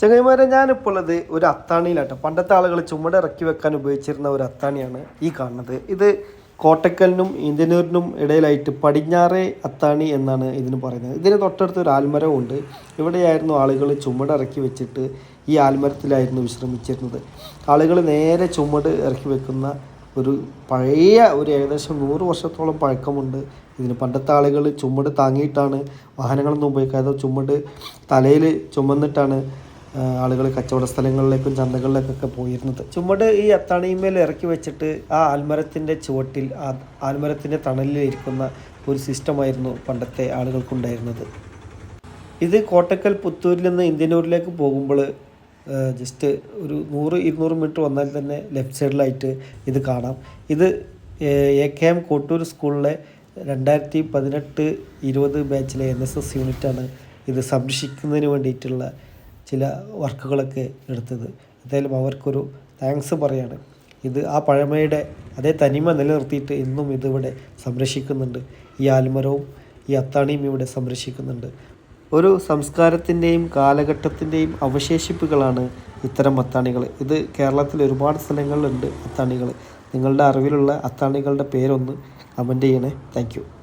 ചങ്ങൈമാരെ ഞാനിപ്പോൾ ഉള്ളത് ഒരു അത്താണിയിലാട്ടോ. പണ്ടത്തെ ആളുകൾ ചുമട് ഇറക്കി വെക്കാൻ ഉപയോഗിച്ചിരുന്ന ഒരു അത്താണിയാണ് ഈ കാണുന്നത്. ഇത് കോട്ടക്കലിനും ഇന്ത്യനൂരിനും ഇടയിലായിട്ട് പടിഞ്ഞാറേ അത്താണി എന്നാണ് ഇതിന് പറയുന്നത്. ഇതിന് തൊട്ടടുത്ത് ഒരു ആൽമരവും ഉണ്ട്. ഇവിടെയായിരുന്നു ആളുകൾ ചുമട് ഇറക്കി വെച്ചിട്ട് ഈ ആൽമരത്തിലായിരുന്നു വിശ്രമിച്ചിരുന്നത്. ആളുകൾ നേരെ ചുമട് ഇറക്കി വെക്കുന്ന ഒരു പഴയ ഒരു ഏകദേശം നൂറ് വർഷത്തോളം പഴക്കമുണ്ട്. ഇതിന് പണ്ടത്തെ ആളുകൾ ചുമട് താങ്ങിയിട്ടാണ് വാഹനങ്ങളൊന്നും ഉപയോഗിക്കാതെ ചുമട് തലയിൽ ചുമന്നിട്ടാണ് ആളുകൾ കച്ചവട സ്ഥലങ്ങളിലേക്കും ചന്തകളിലേക്കൊക്കെ പോയിരുന്നത്. ചുമട് ഈ അത്താണിമേൽ ഇറക്കി വെച്ചിട്ട് ആ ആൽമരത്തിന്റെ ചുവട്ടിൽ ആ ആൽമരത്തിന്റെ തണലിൽ ഇരിക്കുന്ന ഒരു സിസ്റ്റമായിരുന്നു പണ്ടത്തെ ആളുകൾക്കുണ്ടായിരുന്നത്. ഇത് കോട്ടക്കൽ പുത്തൂരിൽ നിന്ന് ഇന്ത്യനൂരിലേക്ക് പോകുമ്പോൾ ജസ്റ്റ് ഒരു നൂറ് ഇരുന്നൂറ് മീറ്റർ വന്നാൽ തന്നെ ലെഫ്റ്റ് സൈഡിലായിട്ട് ഇത് കാണാം. ഇത് എ കെ എം കോട്ടൂർ സ്കൂളിലെ രണ്ടായിരത്തി പതിനെട്ട് ഇരുപത് ബാച്ചിലെ എൻ എസ് എസ് യൂണിറ്റാണ് ഇത് സംരക്ഷിക്കുന്നതിന് വേണ്ടിയിട്ടുള്ള ചില വർക്കുകളൊക്കെ എടുത്തത്. എന്തായാലും അവർക്കൊരു താങ്ക്സ് പറയാണ്. ഇത് ആ പഴമയുടെ അതേ തനിമ നിലനിർത്തിയിട്ട് ഇന്നും ഇതിവിടെ സംരക്ഷിക്കുന്നുണ്ട്. ഈ ആൽമരവും ഈ അത്താണിയും ഇവിടെ സംരക്ഷിക്കുന്നുണ്ട്. ഒരു സംസ്കാരത്തിന്റെയും കാലഘട്ടത്തിന്റെയും അവശേഷിപ്പുകളാണ് ഇത്തരം അത്താണികൾ. ഇത് കേരളത്തിൽ ഒരുപാട് സ്ഥലങ്ങളിലുണ്ട് അത്താണികൾ. നിങ്ങളുടെ അറിവിലുള്ള അത്താണികളുടെ പേരൊന്ന് കമന്റ് ചെയ്യണേ. താങ്ക്